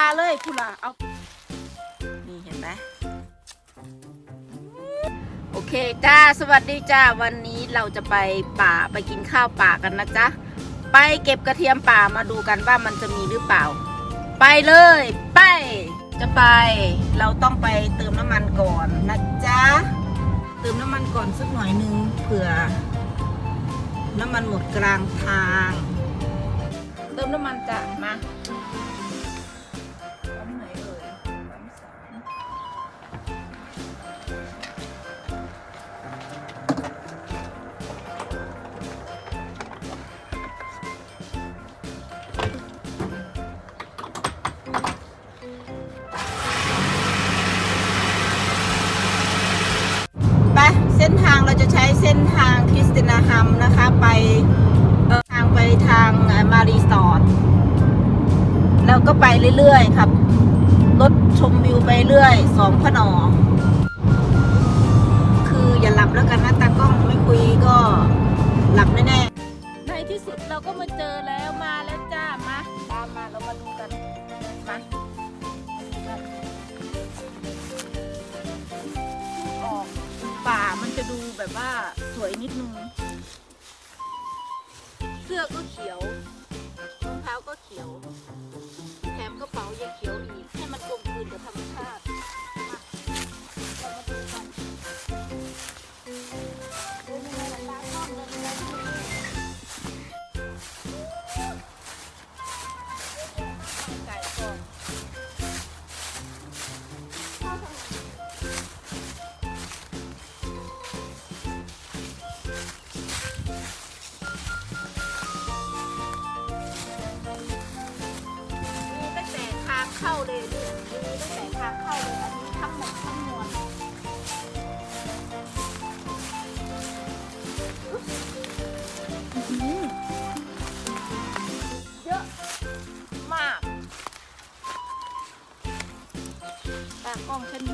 าเลยพูล่ะเอา นี่เห็นไหมโอเคจ้า สวัสดีจ้า วันนี้เราจะไปป่าไปกินข้าวป่ากันนะจ๊ะ ไปเก็บกระเทียมป่ามาดูกันว่ามันจะมีหรือเปล่า ไปเลย ไป จะไป เราต้องไปเติมน้ำมันก่อนนะจ๊ะ เติมน้ำมันก่อนสักหน่อยนึงเผื่อ น้ำมันหมดกลางทาง เติมน้ำมันจ้ะมา ตินาฮัมนะคะ ไปทางไปทางมารีสอร์ทแล้วก็ไปเรื่อยๆครับรถชมวิวไปเรื่อยสองพนอ คืออย่าหลับแล้วกันนะตากล้องไม่คุยก็หลับแน่ๆในที่สุดเราก็มาเจอแล้วมาแล้วจ้ามาตามมาเรามาดูกันมา ป่ามันจะดูแบบว่าสวยนิดนึง เสื้อก็เขียวรองเท้าก็เขียว แถมกระเป๋ายังเขียวอีก ให้มันกลมกลืนกับธรรมชาติางเข้าเลยอันนี้ทั้งหมดทั้งมวลอื้อหือเยอะมากตากล้องฉันมีขาสั้น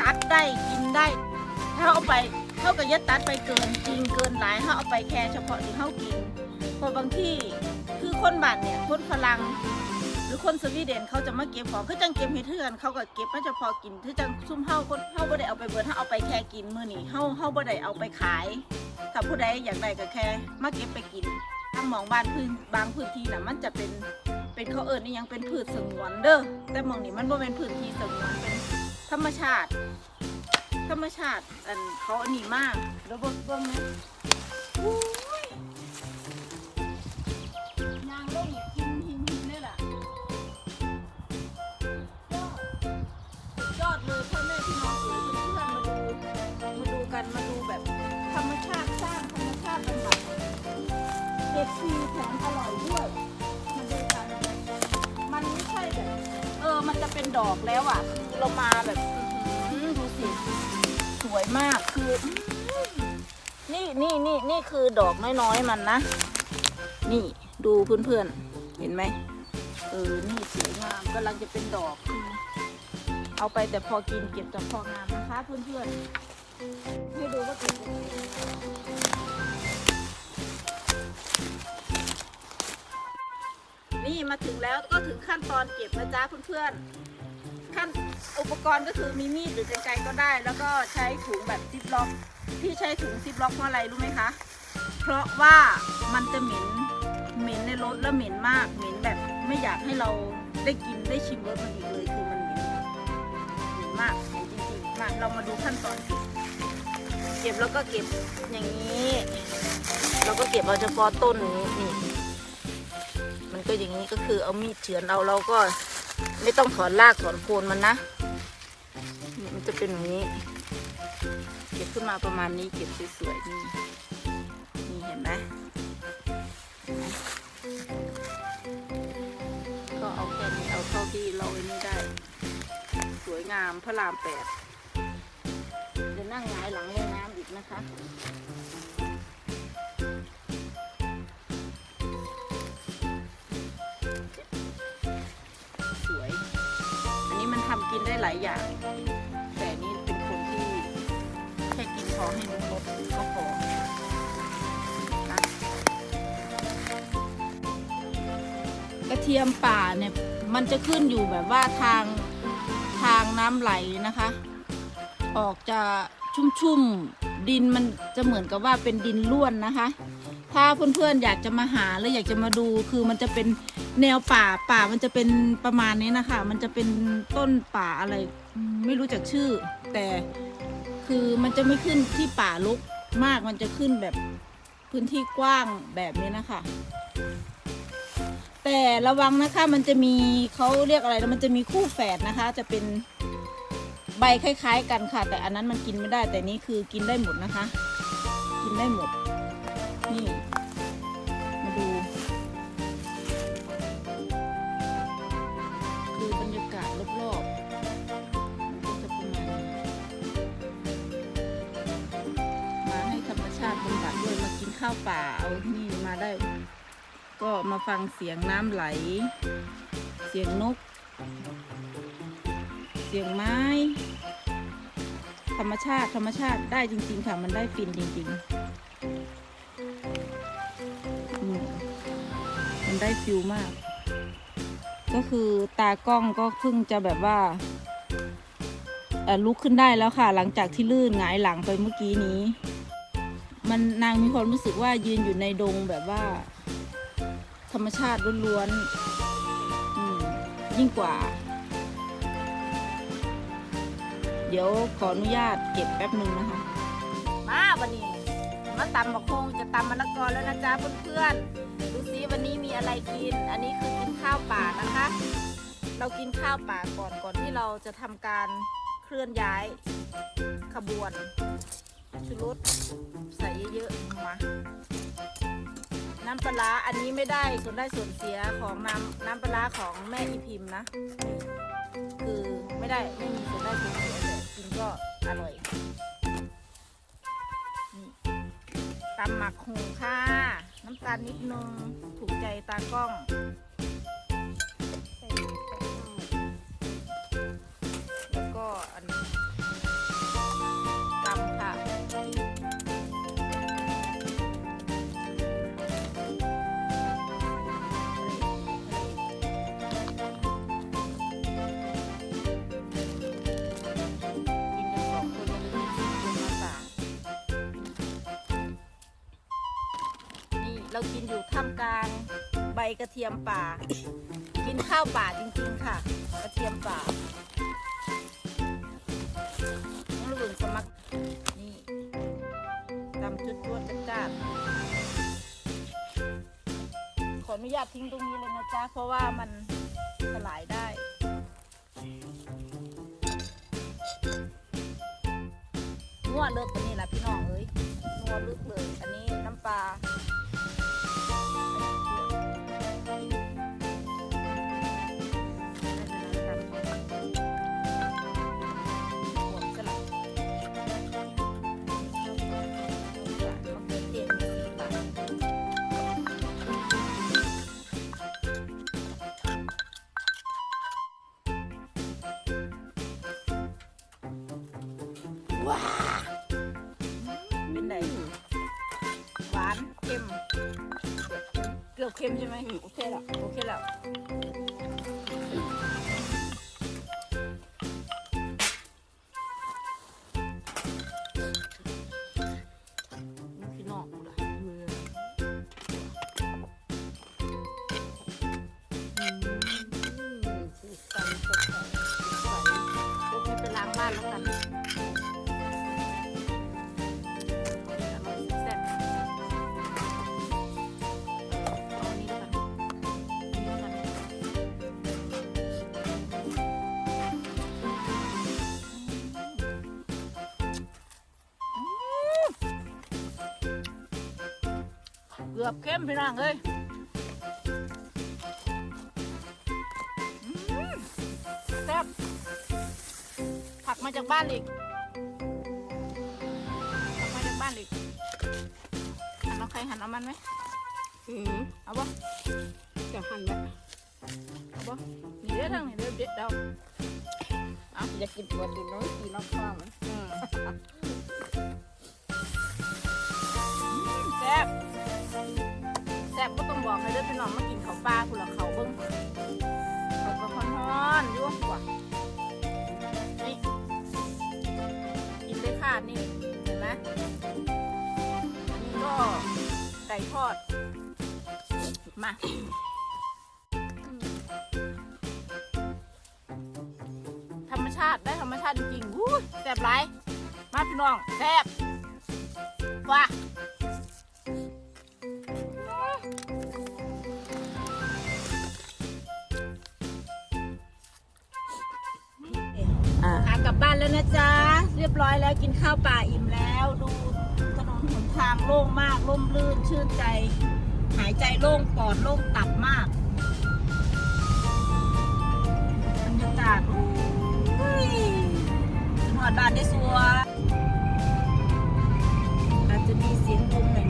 ตัดได้กินได้ ถ้าเอาไปเท่ากับยัดตัดไปเกินจริงเกินหลายถ้าเอาไปแค่เฉพาะที่เท่ากินเพอบางที่คือคนบ้านเนี่ยคนฝรั่งหรือคนสวีเดนเขาจะมาเก็บของคือจังเก็บเฮ็ดเทือนเขาก็เก็บมาเฉพาะกินคือจังซุ่มเฮาคนเฮาบ่ได้เอาไปเบิดเฮาเอาไปแค่กินมื้อนี้เฮาเฮาบ่ได้เอาไปขายถ้าผู้ใดอยากได้ก็แค่มาเก็บไปกินถ้ามองบ้านพื้นบางพื้นที่น่ะมันจะเป็นเป็นเขาเอิ้นนี่ยังเป็นพืชสงวนเด้อแต่หมองนี้มันบ่เป็นพื้นที่สงวนเป็น ธรรมชาติ ธรรมชาติอันเขาอันนี้มากแล้วเบิ่งเบิ่งนะอุ้ยยางลงอีกหินหินหินนี่แหละยอดเลยพ่อแม่พี่น้องเอ๋ยเพื่อนมาดูมาดูกันมาดูแบบธรรมชาติสร้างธรรมชาติบำบัดเก็บฟรีแถมอร่อยด้วยมาดูกันมันไม่ใช่แบบ ออมันจะเป็นดอกแล้วอะคือเรามาแบบอื้อหือดูสิ สวยมากคืออื้อนี่นี่นี่นี่คือดอกน้อยๆมันนะ นี่ดูเพื่อนๆ เห็นไหมเออ นี่สวยงามกำลังจะเป็นดอกคือเอาไปแต่พอกินเก็บแต่พองามนะคะเพื่อนๆให้ดูว่าเก็บยังไง นี่มาถึงแล้วก็ถึงขั้นตอนเก็บนะจ๊ะเพื่อนๆขั้นอุปกรณ์ก็คือมีมีดหรือกรรไกรก็ได้ แล้วก็ใช้ถุงแบบซิปล็อกที่ใช้ถุงซิปล็อกเพราะอะไรรู้ไหมคะ เพราะว่ามันจะเหม็นเหม็นในรถแล้วเหม็นมากเหม็นแบบไม่อยากให้เราได้กินได้ชิมรสมันอีกเลยคือมันเหม็นมากจริงๆมาเรามาดูขั้นตอนเก็บเก็บแล้วก็เก็บอย่างนี้ เราก็เก็บเอาเฉพาะต้นนี้นี่ ก็อย่างนี้ก็คือเอามีดเฉือนเราเราก็ไม่ต้องถอนรากถอนโคนมันนะ มันจะเป็นอย่างนี้ เก็บขึ้นมาประมาณนี้เก็บสวยๆนี่นี่เห็นไหมก็เอาแค่นี้เอาเท่าที่เราไอ้นี่ได้ สวยงามพระรามแปดจะนั่งหงายหลังลงน้ำอีกนะคะ กินได้หลายอย่าง แต่นนี้เป็นคนที่แค่กินพอให้มันลดก็พอนะกระเทียมป่าเนี่ยมันจะขึ้นอยู่แบบว่าทางทางน้ำไหลนะคะ ออกจะชุ่มๆ ดินมันจะเหมือนกับว่าเป็นดินล้วนนะคะ ถ้าเพื่อนๆอยากจะมาหาหรืออยากจะมาดูคือมันจะเป็น แนวป่าป่ามันจะเป็นประมาณนี้นะคะ มันจะเป็นต้นป่าอะไร ไม่รู้จักชื่อ แต่คือมันจะไม่ขึ้นที่ป่ารกมากมันจะขึ้นแบบพื้นที่กว้างแบบนี้นะคะ แต่ระวังนะคะมันจะมีเขาเรียกอะไรนะมันจะมีคู่แฝดนะคะ จะเป็นใบคล้าย ๆ กันค่ะ แต่อันนั้นมันกินไม่ได้แต่นี้คือกินได้หมดนะคะ กินได้หมดากินข้าวป่าเอานี่มาได้ ก็มาฟังเสียงน้ำไหล เสียงนก เสียงไม้ ธรรมชาติธรรมชาติได้จริง ๆ ค่ะ มันได้ฟินจริงๆมันได้ฟิลมาก ก็คือตากล้องก็เพิ่งจะแบบว่าลุกขึ้นได้แล้วค่ะ หลังจากที่ลื่นหงายหลังไปเมื่อกี้นี้ มันนางมีความรู้สึกว่ายืนอยู่ในดงแบบว่า ธรรมชาติล้วนๆยิ่งกว่า เดี๋ยวขออนุญาตเก็บแป๊บหนึ่งนะคะ มาวันนี้มาตำบักโคงจะตำมะละกอแล้วนะจ๊ะเพื่อนๆดูซิวันนี้มีอะไรกิน อันนี้คือกินข้าวป่านะคะ เรากินข้าวป่าก่อนก่อนที่เราจะทำการเคลื่อนย้ายขบวน ชุรสใส่เยอะๆมาน้ำปลาอันนี้ไม่ได้ส่วนได้ส่วนเสียของน้ำน้ำปลาของแม่อีพิมนะ คือไม่ได้ไม่มีส่วนได้ส่วนเสียแต่กินก็อร่อยนี่ตำหมักหงค่ะ น้ำตาลนิดนึงถูกใจตากล้อง เรากินอยู่ท่ามกลางใบกระเทียมป่า กินข้าวป่าจริงๆค่ะ กระเทียมป่าน้องลุ่นสมัครนี่ตำจุดจวจัดจ้านขออนุญาตทิ้งตรงนี้เลยนะจ๊ะ เพราะว่ามันสลายได้นัวเลิกตัวนี้แหละพี่น้องเอ้ยนัวลึกเลย อันนี้น้ำปลา เกือบเค็มใช่ไหมโอเคแล้วโอเคแล้วนี่พี่น้องดูล่ะอืมสีสันสดใสสดใสพวกนี้ไปล้างบ้านแล้วกัน เกือบเข้มพี่น้องเอ้ยอืมกมาจากบ้านอีกตักมาจากบ้านอีกหันเอาใครหันเอามันไหมอืมเอาบ่จะหั่นแบบเอาบ่นี่เด้อทางนี้เด้อเด็ดเดาอยากกินตัวดินน้อยกินน้ำข้าวมันอืมแซ่บแซ่บก็ต้องบอกให้เด้อพี่น้องมากินข้าวปลาคุณละเขาเบิ้งเขาก็ฮ้อนๆอยู่กว่านี่กินได้ขาดนี่เห็นไหมอันนี้ก็ไก่ทอด มาธรรมชาติได้ธรรมชาติจริงๆวู้แซ่บไรมาพี่น้องแซ่บว้า บ้านแล้วนะจ๊ะ เรียบร้อยแล้วกินข้าวป่าอิ่มแล้ว ดูถนนหนทางโล่งมากร่มรื่นชื่นใจ หายใจโล่งปอดโล่งตับมากบรรยากาศโอ้ยถึงหอดบ้านได้สัวอาจจะมีเสียงลมหน่อย